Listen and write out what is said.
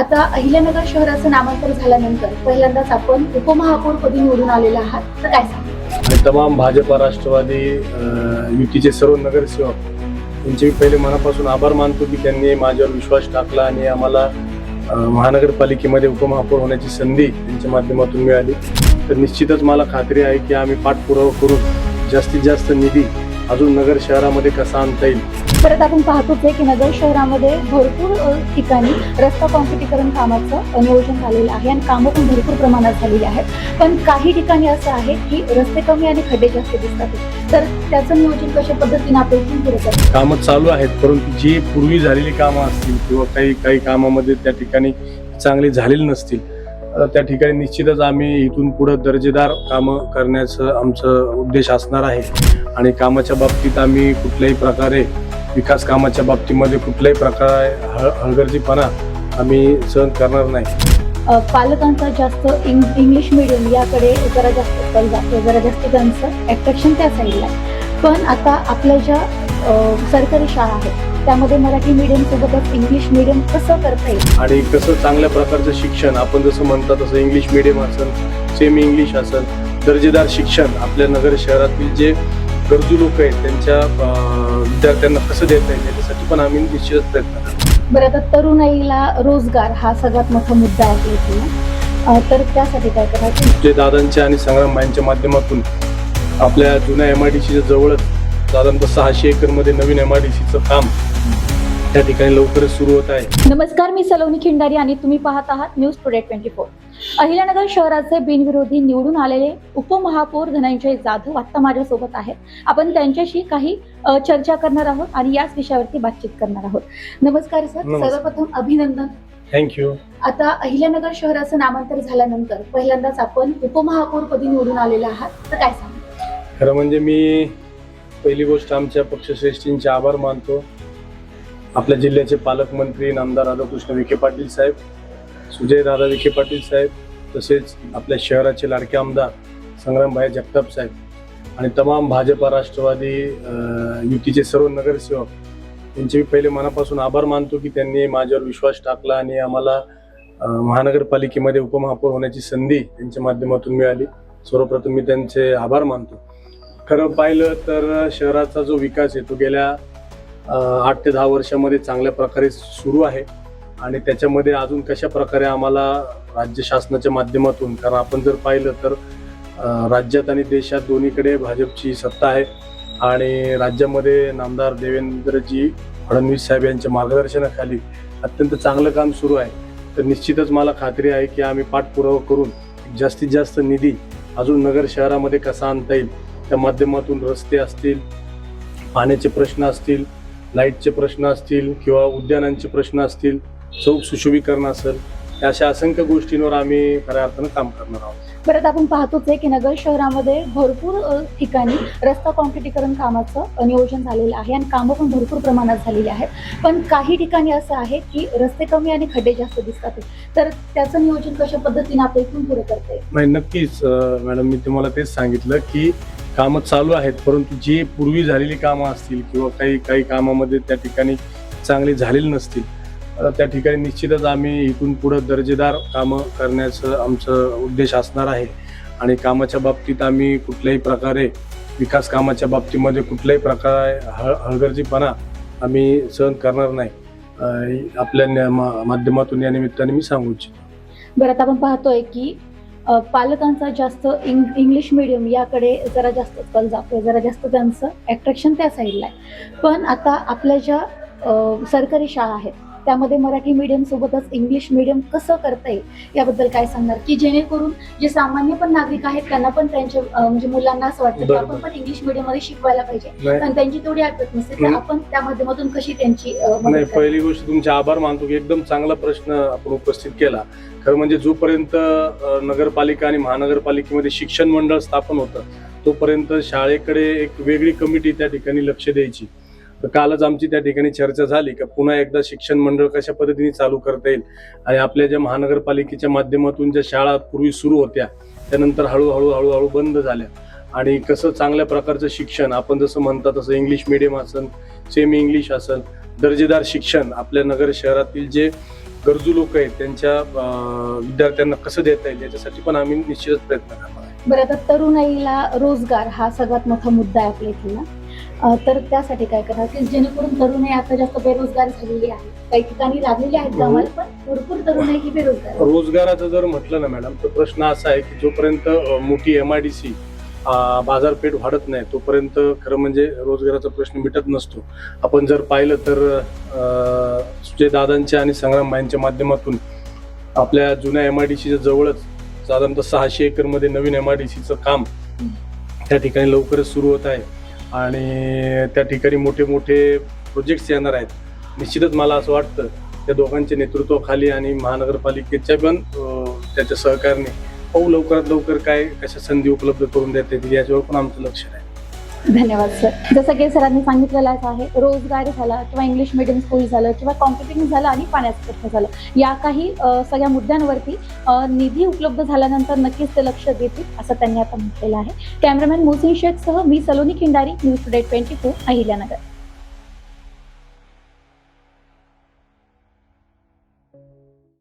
आता अहिल्यानगर शहराचं नामांतर झाल्यानंतर पहिल्यांदाच आपण उपमहापौर पदी निवडून आलेला आहात. तर काय सांगा आणि तमाम भाजपा राष्ट्रवादी अ, युतीचे सर्व नगरसेवक त्यांचे मी पहिले मनापासून आभार मानतो की त्यांनी माझ्यावर विश्वास टाकला आणि आम्हाला महानगरपालिकेमध्ये उपमहापौर होण्याची संधी त्यांच्या माध्यमातून मिळाली. तर निश्चितच मला खात्री आहे की आम्ही पाठपुरावा करून जास्तीत जास्त निधी अजून नगर शहरामध्ये कसा आणता येईल? परत आपण पाहतोच आहे की नगर शहरामध्ये भरपूर ठिकाणी रस्ता कॉन्क्रिटीकरण कामाचं नियोजन झालेलं आहे आणि कामं पण भरपूर प्रमाणात झालेली आहेत. पण काही ठिकाणी असं आहे की रस्ते कमी आणि खड्डे जास्त दिसतात. तर त्याचं नियोजन कशा पद्धतीने आपण कामं चालू आहेत परंतु जी पूर्वी झालेली कामं असतील किंवा काही काही कामामध्ये त्या ठिकाणी चांगली झालेली नसतील त्या ठिकाणी निश्चितच आम्ही इथून पुढं दर्जेदार कामं करण्याचं आमचं उद्देश असणार आहे. आणि कामाच्या बाबतीत आम्ही कुठल्याही प्रकारे विकास कामाच्या बाबतीमध्ये कुठल्याही प्रकारे हळ हलगर्जीपणा आम्ही सहन करणार नाही. पालकांचा जास्त इंग इंग्लिश मिडियम याकडे जरा जास्त कल जातो जरा जास्त त्यांचं अट्रॅक्शन त्या साईडला आहे पण आता आपल्या ज्या सरकारी शाळा आहेत त्यामध्ये मराठी मिडियम सोबतच इंग्लिश मिडियम कसं करता येईल? आणि कसं चांगल्या प्रकारचं शिक्षण आपण जसं म्हणता तसं इंग्लिश मिडियम असेल सेमी इंग्लिश असेल दर्जेदार शिक्षण आपल्या नगर शहरातील जे गरजू लोक आहेत त्यांच्या विद्यार्थ्यांना कसं देता येईल याच्यासाठी पण आम्ही निश्चितच प्रयत्न करतो. बरं आता तरुणाईला रोजगार हा सगळ्यात मोठा मुद्दा आहे इथे तर त्यासाठी काय करायचं? जे दादांच्या आणि संग्रामबाईंच्या माध्यमातून आपल्या जुन्या एम आय डी सीच्या जवळच साधारणतः सहाशे एकरमध्ये नवीन एम आय डी सीचं काम त्या ठिकाणी लवकरच सुरू होत आहे. नमस्कार मी सलोनी खिंडारी आणि तुम्ही पाहत आहात news today twenty four Ahilyanagar शहराचे बिनविरोधी निवडून आलेले उपमहापौर धनंजय जाधव आत्ता माझ्यासोबत आहेत. आपण त्यांच्याशी काही चर्चा करणार आहोत आणि याच विषयावरती बातचीत करणार आहोत. नमस्कार सर. सर्वप्रथम अभिनंदन. थँक्यू आता अहिल्यानगर शहराचं नामांतर झाल्यानंतर पहिल्यांदाच आपण उपमहापौर पदी निवडून आलेले आहात. तर काय सांगा खरं म्हणजे मी पहिली गोष्ट आमच्या पक्षश्रेष्ठींचे आभार मानतो. आपल्या जिल्ह्याचे पालकमंत्री नामदार राधाकृष्ण विखे पाटील साहेब सुजय राधा विखे पाटील साहेब तसेच आपल्या शहराचे लाडके आमदार संग्रामभाई जगताप साहेब आणि तमाम भाजपा राष्ट्रवादी युतीचे सर्व नगरसेवक यांचे मी पहिले मनापासून आभार मानतो की त्यांनी माझ्यावर विश्वास टाकला आणि आम्हाला महानगरपालिकेमध्ये उपमहापौर होण्याची संधी त्यांच्या माध्यमातून मिळाली. सर्वप्रथम मी त्यांचे आभार मानतो. खरं पाहिलं तर शहराचा जो विकास आहे तो गेल्या आठ ते दहा वर्षामध्ये चांगल्या प्रकारे सुरू आहे. आणि त्याच्यामध्ये अजून कशा प्रकारे आम्हाला राज्य शासनाच्या माध्यमातून कारण आपण जर पाहिलं तर राज्यात आणि देशात दोन्हीकडे भाजपची सत्ता आहे. आणि राज्यामध्ये नामदार देवेंद्रजी फडणवीस साहेब यांच्या मार्गदर्शनाखाली अत्यंत चांगलं काम सुरू आहे. तर निश्चितच मला खात्री आहे की आम्ही पाठपुरावा करून जास्तीत जास्त निधी अजून नगर शहरामध्ये कसा आणता येईल त्या माध्यमातून रस्ते असतील पाण्याचे प्रश्न असतील लाईटचे प्रश्न असतील किंवा उद्यानांचे प्रश्न असतील चौक सुशोभीकरण असेल या अशा असंख्य गोष्टींवर आम्ही खऱ्या अर्थानं काम करणार आहोत. परत आपण पाहतोच आहे की नगर शहरामध्ये भरपूर ठिकाणी रस्ता कॉन्क्रिटीकरण कामाचं नियोजन झालेलं आहे आणि कामं पण भरपूर प्रमाणात झालेली आहेत. पण काही ठिकाणी असं आहे की रस्ते कमी आणि खड्डे जास्त दिसतात. तर त्याचं नियोजन कशा पद्धतीने आपण इथून पुढे करता येईल? नाही नक्कीच मॅडम मी तुम्हाला तेच सांगितलं की कामं चालू आहेत परंतु जी पूर्वी झालेली कामं असतील किंवा काही काही कामामध्ये त्या ठिकाणी चांगली झालेली नसतील त्या ठिकाणी निश्चितच आम्ही इथून पुढं दर्जेदार कामं करण्याचं आमचं उद्देश असणार आहे. आणि कामाच्या बाबतीत आम्ही कुठल्याही प्रकारे विकास कामाच्या बाबतीमध्ये कुठल्याही प्रकारे हळ हळगर्जीपणा आम्ही सहन करणार नाही. आपल्या न्या- मा- माध्यमातून या निमित्ताने मी सांगू इच्छितो. बरं आता आपण पाहतोय की पालकांचा जास्त इंग इंग्लिश मिडियम याकडे जरा जास्त कल जातो जरा जास्त त्यांचं अट्रॅक्शन त्या साईडला आहे. पण आता आपल्या ज्या सरकारी शाळा आहेत त्यामध्ये मराठी मिडियम सोबतच इंग्लिश मिडियम कसं करता येईल याबद्दल काय सांगणार की जेणेकरून जे सामान्य पण नागरिक आहेत त्यांना पण त्यांच्या म्हणजे मुलांना असं वाटतं की. आपण पण इंग्लिश मिडियममध्ये शिकवायला पाहिजे पण त्यांची तेवढी आठवत नसते तर. आपण त्या माध्यमातून कशी त्यांची नाही? पहिली गोष्ट तुमचे आभार मानतो की एकदम चांगला प्रश्न आपण उपस्थित केला खरं म्हणजे जोपर्यंत नगरपालिका आणि महानगरपालिकेमध्ये शिक्षण मंडळ स्थापन होतं तोपर्यंत शाळेकडे एक वेगळी कमिटी त्या ठिकाणी लक्ष द्यायची तर कालच आमची त्या ठिकाणी चर्चा झाली की पुन्हा एकदा शिक्षण मंडळ कशा पद्धतीने चालू करता येईल? आणि आपल्या ज्या महानगरपालिकेच्या माध्यमातून ज्या शाळा पूर्वी सुरू होत्या त्यानंतर हळूहळू हळूहळू बंद झाल्या. आणि कसं चांगल्या प्रकारचं शिक्षण आपण जसं म्हणतात तसं इंग्लिश मिडियम असेल सेमी इंग्लिश असेल दर्जेदार शिक्षण आपल्या नगर शहरातील जे गरजू लोक आहेत त्यांच्या विद्यार्थ्यांना कसं देता येईल याच्यासाठी पण आम्ही निश्चितच प्रयत्न करणार बरं आता तरुणाईला रोजगार हा सगळ्यात मोठा मुद्दा आहे आपल्या इथे ना? तर त्यासाठी काय करा की जेणेकरून तरुणाई आता जास्त बेरोजगार झालेली आहे काही ठिकाणी लागलेली आहेत हो. कामाला पण भरपूर तरुणाई ही बेरोजगार आहे. रोजगाराचं जर म्हटलं ना मॅडम तर प्रश्न असा आहे की जोपर्यंत अं, मोठी एम आय डी सी बाजारपेठ वाढत नाही तोपर्यंत खरं म्हणजे रोजगाराचा प्रश्न मिटत नसतो आपण जर पाहिलं तर अं, सुजय दादांच्या आणि संग्राम भाईंच्या माध्यमातून आपल्या जुन्या एम आय डी सीच्या जवळच साधारणतः सहाशे एकरमध्ये नवीन एम आय डी सीचं काम त्या ठिकाणी लवकरच सुरू होत आहे आणि त्या ठिकाणी मोठे मोठे प्रोजेक्ट्स येणार आहेत. निश्चितच मला असं वाटतं त्या दोघांच्या नेतृत्वाखाली आणि महानगरपालिकेच्या पण त्याच्या सहकार्याने पाहू लवकरात लवकर काय कशा संधी उपलब्ध करून देता येतील याच्यावर पण आमचं लक्ष आहे धन्यवाद सर जसं की सरांनी सांगितलेलं आहे रोजगार झाला किंवा इंग्लिश मिडियम स्कूल झालं किंवा कॉम्पिटिंग झालं आणि पाण्याचं प्रश्न झालं. या काही सगळ्या मुद्द्यांवरती निधी उपलब्ध झाल्यानंतर नक्कीच ते लक्ष देतील असं त्यांनी आता म्हटलेलं आहे. कॅमेरामॅन मोसिन शेखसह मी Saloni Khindari news today twenty four Ahilyanagar.